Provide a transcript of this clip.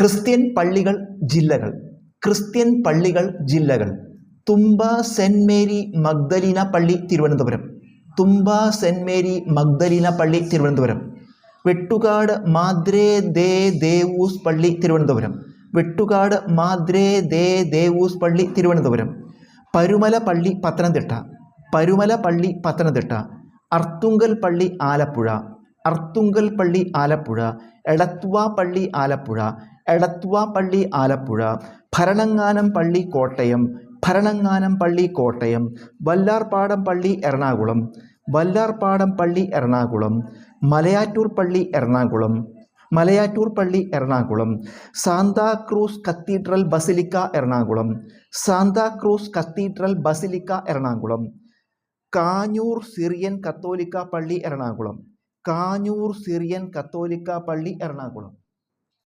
Christian പള്ളികൾ ജില്ലകൾ. Christian പള്ളികൾ ജില്ലകൾ. തുമ്പ സെന്റ് മേരി മഗ്ദലീന പള്ളി Thiruvananthapuram. Thumba saint Mary Magdalena പള്ളി തിരുവനന്തപുരം. വെട്ടുകാട് മാദ്രേ ദേ ദേവൂസ് പള്ളി തിരുവനന്തപുരം. വെട്ടുകാട് മാദ്രേ ദേ ദേവൂസ് പള്ളി തിരുവനന്തപുരം. പരുമല പള്ളി പത്തനംതിട്ട. പരുമല പള്ളി പത്തനംതിട്ട. അർത്തുങ്കൽ പള്ളി ആലപ്പുഴ. അർത്തുങ്കൽ പള്ളി ആലപ്പുഴ. എടത്വ പള്ളി ആലപ്പുഴ. എടത്വ പള്ളി ആലപ്പുഴ ഭരണങ്ങാനം പള്ളി കോട്ടയം ഭരണങ്ങാനം പള്ളി കോട്ടയം വല്ലാർപാടം പള്ളി എറണാകുളം വല്ലാർപാടം പള്ളി എറണാകുളം മലയാറ്റൂർ പള്ളി എറണാകുളം മലയാറ്റൂർ പള്ളി Ernakulam Santa Cruz cathedral basilica Ernakulam Santa Cruz cathedral basilica Ernakulam Kanjoor Syrian കത്തോലിക്ക പള്ളി എറണാകുളം കാഞ്ഞൂർ സിറിയൻ കത്തോലിക്ക പള്ളി എറണാകുളം.